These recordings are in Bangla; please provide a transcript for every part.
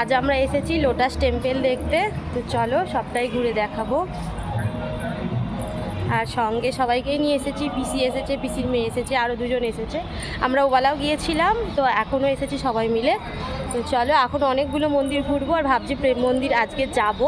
আজ আমরা এসেছি লোটাস টেম্পেল দেখতে। তো চলো সবটাই ঘুরে দেখাবো। আর সঙ্গে সবাইকেই নিয়ে এসেছি, পিসি এসেছে, পিসির মেয়ে এসেছে আরও দুজন এসেছে। আমরা ওবেলাও গিয়েছিলাম, তো এখনও এসেছি সবাই মিলে। তো চলো, এখন অনেকগুলো মন্দির ঘুরবো আর ভাবছি প্রেম মন্দির আজকে যাব।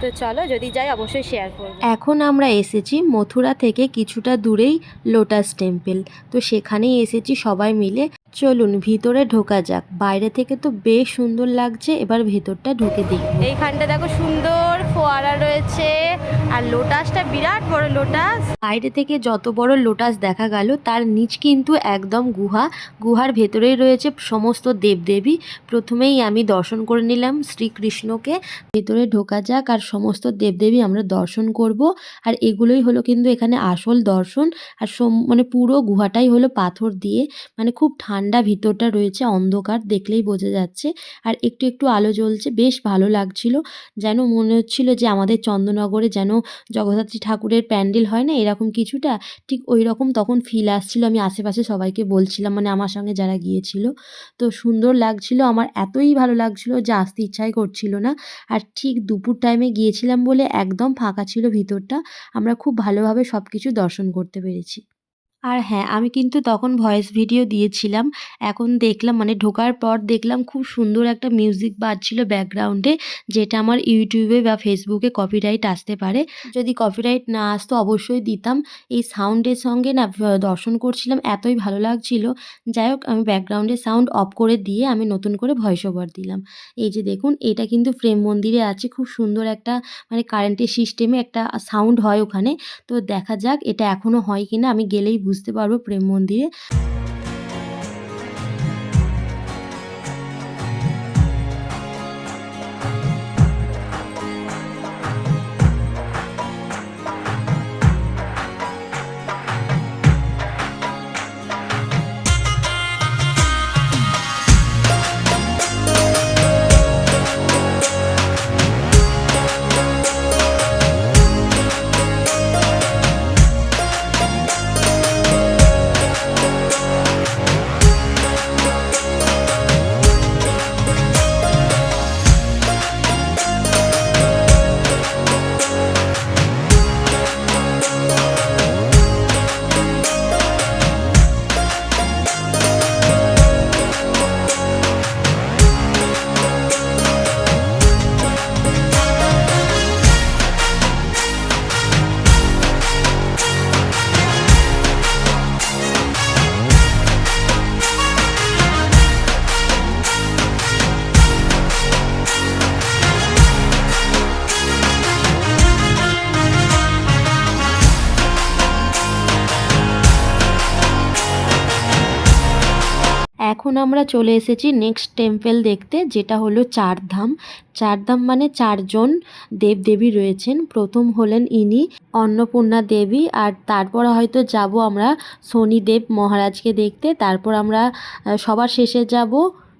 তো চলো, যদি যাই অবশ্যই শেয়ার করব। এখন আমরা এসেছি মথুরা থেকে কিছুটা দূরেই লোটাস টেম্পল। তো সেখানেই এসেছি সবাই মিলে। চলুন ভিতরে ঢোকা যাক। বাইরে থেকে তো বেশ সুন্দর লাগছে, এবার ভেতরটা ঢুকে দিই। এইখানটা দেখো সুন্দর ফোয়ারা রয়েছে। আর লোটাসটা বিরাট বড় লোটাস। বাইরে থেকে যত বড় লোটাস দেখা গেল, তার নিচ কিন্তু একদম গুহা। গুহার ভেতরেই রয়েছে সমস্ত দেবদেবী। প্রথমেই আমি দর্শন করে নিলাম শ্রীকৃষ্ণকে। ভেতরে ঢোকা যাক আর সমস্ত দেবদেবী আমরা দর্শন করব। আর এগুলোই হলো কিন্তু এখানে আসল দর্শন। আর মানে পুরো গুহাটাই হলো পাথর দিয়ে। মানে খুব ঠান্ডা ভিতরটা রয়েছে, অন্ধকার দেখলেই বোঝা যাচ্ছে। আর একটু একটু আলো জ্বলছে, বেশ ভালো লাগছিল। যেন মনে হচ্ছিল যে আমাদের চন্দ্রনগরে যেন জগদ্ধাত্রী ঠাকুরের প্যান্ডেল হয় না, এরকম কিছুটা, ঠিক ওই রকম তখন ফিল আসছিল। আমি আশেপাশে সবাইকে বলছিলাম মানে আমার সঙ্গে যারা গিয়েছিল। তো সুন্দর লাগছিল, আমার এতই ভালো লাগছিল যে আসতে ইচ্ছাই করছিল না। আর ঠিক দুপুর টাইমে গিয়েছিলাম বলে একদম ফাঁকা ছিল ভিতরটা। আমরা খুব ভালোভাবে সব কিছু দর্শন করতে পেরেছি। আর হ্যাঁ আমি কিন্তু তখন ভয়েস ভিডিও দিয়েছিলাম। এখন দেখলাম মানে ঢোকার পর দেখলাম খুব সুন্দর একটা মিউজিক বাজছিল ব্যাকগ্রাউন্ডে যেটা আমার ইউটিউবে বা ফেসবুকে কপিরাইট আসতে পারে। যদি কপিরাইট না আসতো অবশ্যই দিতাম। এই সাউন্ডের সঙ্গে না দর্শন করছিলাম, এতই ভালো লাগছিল। যাই হোক, আমি ব্যাকগ্রাউন্ডে সাউন্ড অফ করে দিয়ে আমি নতুন করে ভয়েস ওভার দিলাম। এই যে দেখুন, এটা কিন্তু প্রেম মন্দিরে আছে। খুব সুন্দর একটা মানে কারেন্টের সিস্টেমে একটা সাউন্ড হয় ওখানে। তো দেখা যাক, এটা এখনও হয় কিনা, আমি গেলেই বুঝতে পারব প্রেম মন্দিরে। এখন আমরা চলে এসেছি নেক্সট টেম্পেল দেখতে, যেটা হলো চারধাম। চারধাম মানে চারজন দেবদেবী রয়েছেন। প্রথম হলেন ইনি, অন্নপূর্ণা দেবী, আর তারপর হয়তো যাব আমরা শনিদেব মহারাজকে দেখতে। তারপর আমরা সবার শেষে যাব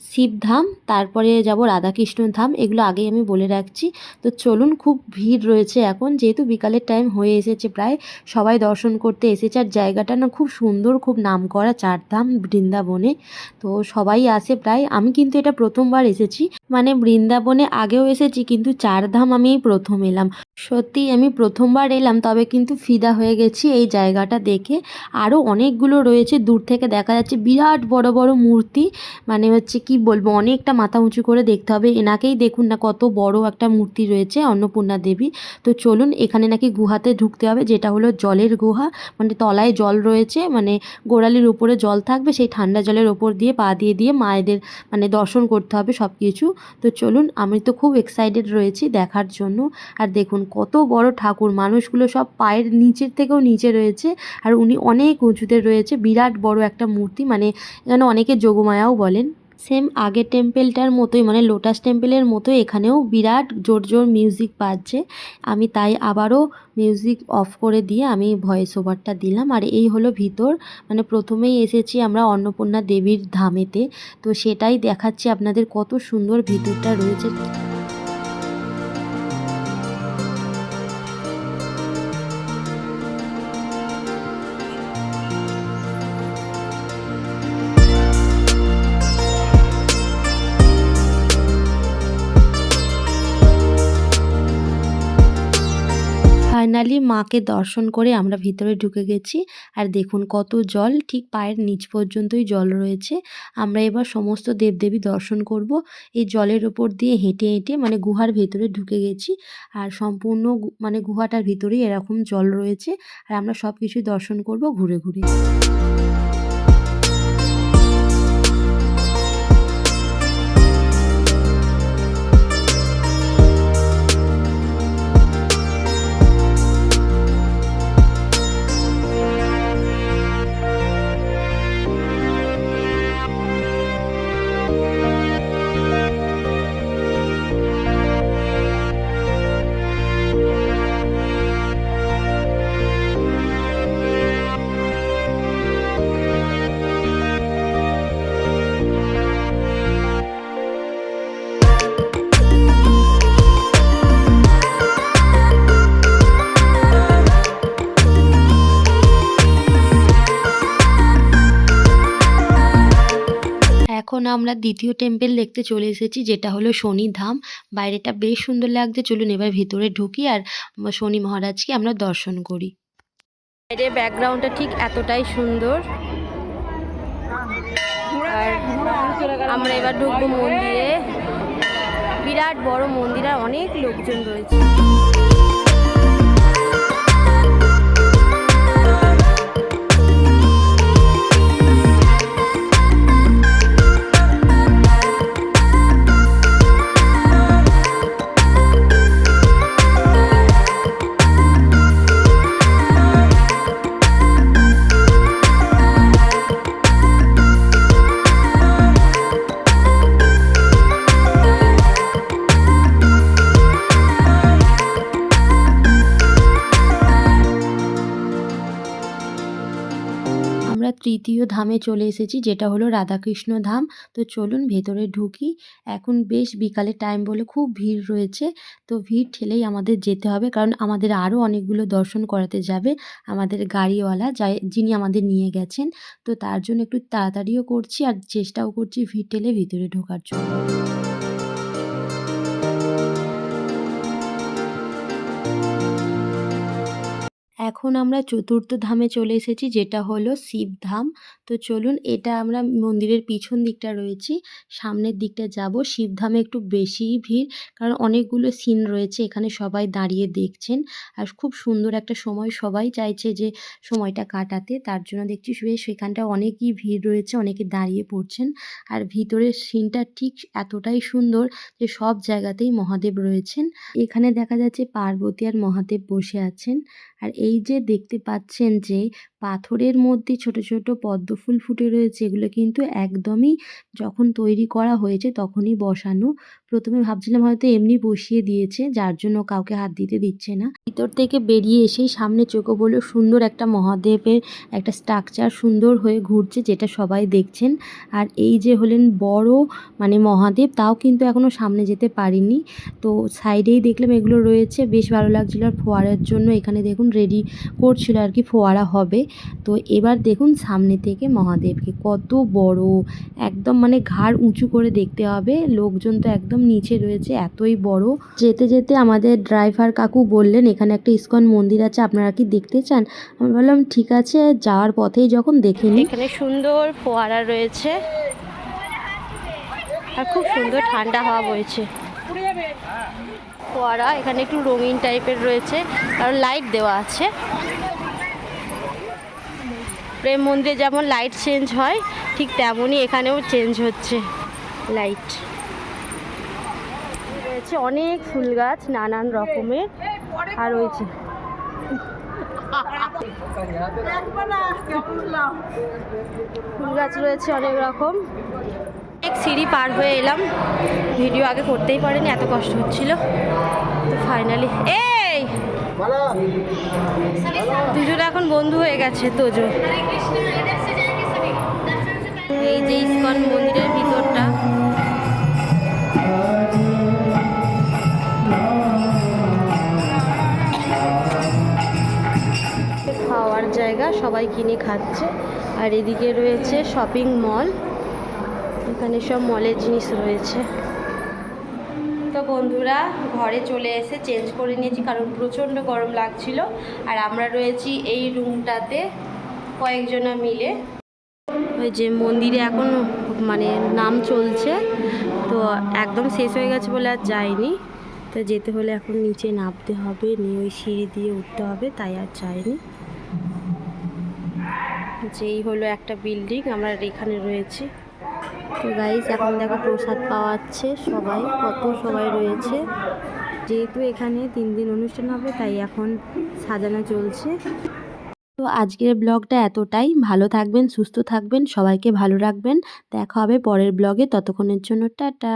শিবধাম, তারপরে যাব রাধাকৃষ্ণ ধাম এগুলো আগেই আমি বলে রাখছি। তো চলুন, খুব ভিড় রয়েছে এখন, যেহেতু বিকালের টাইম হয়ে এসেছে প্রায়, সবাই দর্শন করতে এসেছে। আর জায়গাটা না খুব সুন্দর, খুব নাম নামকরা চারধাম বৃন্দাবনে। তো সবাই আসে প্রায়, আমি কিন্তু এটা প্রথমবার এসেছি। মানে বৃন্দাবনে আগেও এসেছি, কিন্তু চারধাম আমি প্রথম এলাম। সত্যি আমি প্রথমবার এলাম, তবে কিন্তু ফিদা হয়ে গেছি এই জায়গাটা দেখে। আরও অনেকগুলো রয়েছে, দূর থেকে দেখা যাচ্ছে, বিরাট বড় বড় মূর্তি। মানে হচ্ছে কি বলব, অনেকটা মাথা উঁচু করে দেখতে হবে। এনাকেই দেখুন না কত বড় একটা মূর্তি রয়েছে অন্নপূর্ণা দেবী। তো চলুন, এখানে নাকি গুহাতে ঢুকতে হবে, যেটা হলো জলের গুহা। মানে তলায় জল রয়েছে মানে গোড়ালির উপরে জল থাকবে, সেই ঠান্ডা জলের ওপর দিয়ে পা দিয়ে দিয়ে মায়েদের মানে দর্শন করতে হবে সব কিছু তো চলুন, আমি তো খুব এক্সাইটেড রয়েছি দেখার জন্য। আর দেখুন, কত বড় ঠাকুর, মানুষগুলো সব পায়ের নিচের থেকেও নিচে রয়েছে। আর উনি অনেক উঁচুতে রয়েছে, বিরাট বড় একটা মূর্তি মানে এখানে অনেকে যোগমায়াও বলেন। সেম আগের টেম্পেলটার মতোই মানে লোটাস টেম্পেলের মতোই এখানেও বিরাট জোর জোর মিউজিক বাজছে। আমি তাই আবারও মিউজিক অফ করে দিয়ে আমি ভয়েস ওভারটা দিলাম। আর এই হলো ভিতর মানে প্রথমেই এসেছি আমরা অন্নপূর্ণা দেবীর ধামেতে। তো সেটাই দেখাচ্ছি আপনাদের কত সুন্দর ভিতরটা রয়েছে। ফাইনালি মাকে দর্শন করে আমরা ভিতরে ঢুকে গেছি। আর দেখুন কত জল, ঠিক পায়ের নিচ পর্যন্তই জল রয়েছে। আমরা এবার সমস্ত দেবদেবী দর্শন করব। এই জলের ওপর দিয়ে হেঁটে হেঁটে মানে গুহার ভেতরে ঢুকে গেছি। আর সম্পূর্ণ মানে গুহাটার ভিতরেই এরকম জল রয়েছে। আর আমরা সব কিছুই দর্শন করব ঘুরে ঘুরে। আমরা দ্বিতীয় টেম্পেল দেখতে চলে এসেছি, যেটা হলো শনি ধাম। বাইরেটা বেশ সুন্দর লাগছে। চলুন এবার ভিতরে ঢুকি আর শনি মহারাজকে আমরা দর্শন করি। বাইরে ব্যাকগ্রাউন্ডটা ঠিক এতটাই সুন্দর। আর আমরা এবার ঢুকবো মন্দিরে। বিরাট বড় মন্দির আর অনেক লোকজন রয়েছে। তৃতীয় ধামে চলে এসেছি, যেটা হলো রাধাকৃষ্ণ ধাম। তো চলুন ভেতরে ঢুকি। এখন বেশ বিকালের টাইম বলে খুব ভিড় রয়েছে, তো ভিড় ঠেলেই আমাদের যেতে হবে। কারণ আমাদের আরও অনেকগুলো দর্শন করাতে যাবে আমাদের গাড়িওয়ালা, যাই, যিনি আমাদের নিয়ে গেছেন। তো তার জন্য একটু তাড়াতাড়িও করছি আর চেষ্টাও করছি ভিড় ঠেলে ভিতরে ঢোকার জন্য। এখন আমরা চতুর্থ ধামে চলে এসেছি, যেটা হলো শিবধাম তো চলুন, এটা আমরা মন্দিরের পিছন দিকটা রয়েছি, সামনের দিকটা যাব। শিবধামে একটু বেশিই ভিড়, কারণ অনেকগুলো সিন রয়েছে, এখানে সবাই দাঁড়িয়ে দেখছেন। আর খুব সুন্দর একটা সময়, সবাই চাইছে যে সময়টা কাটাতে, তার জন্য দেখছি বেশ সেখানটা অনেকই ভিড় রয়েছে, অনেকে দাঁড়িয়ে পড়ছেন। আর ভিতরের সিনটা ঠিক এতটাই সুন্দর যে সব জায়গাতেই মহাদেব রয়েছেন। এখানে দেখা যাচ্ছে পার্বতী আর মহাদেব বসে আছেন। আর এই যে দেখতে পাচ্ছেন যে পাথরের মধ্যে ছোট ছোট পদ্ম ফুল ফুটে রয়েছে, এগুলো কিন্তু একদমই যখন তৈরি করা হয়েছে তখনই বসানো। প্রথমে ভাবছিলাম হয়তো এমনি বসিয়ে দিয়েছে, যার জন্য কাউকে হাত দিতে দিচ্ছে না। ভিতর থেকে বেরিয়ে এসেই সামনে চোখে বলল সুন্দর একটা মহাদেবের একটা স্ট্রাকচার সুন্দর হয়ে ঘুরছে যেটা সবাই দেখছেন। আর এই যে হলেন বড় মানে মহাদেব, তাও কিন্তু এখনও সামনে যেতে পারিনি। তো সাইডেই দেখলাম এগুলো রয়েছে, বেশ ভালো লাগছিল আর ফোয়ারার জন্য। এখানে দেখুন রেডি করছিল আর কি, ফোয়ারা হবে। তো এবার দেখুন সামনে থেকে মহাদেবকে কত বড়, একদম মানে ঘাড় উঁচু করে দেখতে হবে। লোকজন তো একদম নিচে রয়েছে, এতই বড়। যেতে যেতে আমাদের ড্রাইভার কাকু বললেন, এখানে একটা ইস্কন মন্দির আছে, আপনারা কি দেখতে চান? আমি বললাম, ঠিক আছে, যাওয়ার পথেই যখন দেখে নিই। এখানে সুন্দর ফোয়ারা রয়েছে। আর খুব সুন্দর ঠান্ডা হাওয়া বইছে। ফোয়ারা, এখানে একটু রঙিন টাইপের রয়েছে আর লাইট দেওয়া আছে। প্রেম মন্দিরে যেমন লাইট চেঞ্জ হয়, ঠিক তেমনই এখানেও চেঞ্জ হচ্ছে লাইট। রয়েছে অনেক ফুল গাছ নানান রকমের। আর রয়েছে ফুল গাছ রয়েছে অনেক রকম। সিঁড়ি পার হয়ে এলাম। ভিডিও আগে করতেই পারিনি, এত কষ্ট হচ্ছিল। তো ফাইনালি এই! দুজনে এখন বন্ধু হয়ে গেছে, তোজো। এই যে ইস্কন মন্দিরের ভিতরটা। খাওয়ার জায়গা, সবাই কিনে খাচ্ছে। আর এদিকে রয়েছে শপিং মল এখানে সব মলের জিনিস রয়েছে। তো বন্ধুরা, ঘরে চলে এসে চেঞ্জ করে নিয়েছি, কারণ প্রচণ্ড গরম লাগছিল। আর আমরা রয়েছি এই রুমটাতে কয়েকজনা মিলে। ওই যে মন্দিরে এখন মানে নাম চলছে, তো একদম শেষ হয়ে গেছে বলে আর যাইনি। তো যেতে হলে এখন নিচে নামতে হবে, নিয়ে ওই সিঁড়ি দিয়ে উঠতে হবে, তাই আর যাইনি। যেই হলো একটা বিল্ডিং আমরা এখানে রয়েছি। তো গাইজ এখন দেখো প্রসাদ পাওয়াচ্ছে সবাই, কত সবাই রয়েছে। যেহেতু এখানে তিন দিন অনুষ্ঠান হবে, তাই এখন সাজানো চলছে। তো আজকের ব্লগটা এতটাই। ভালো থাকবেন, সুস্থ থাকবেন, সবাইকে ভালো রাখবেন। দেখা হবে পরের ব্লগে। ততক্ষণের জন্য টাটা।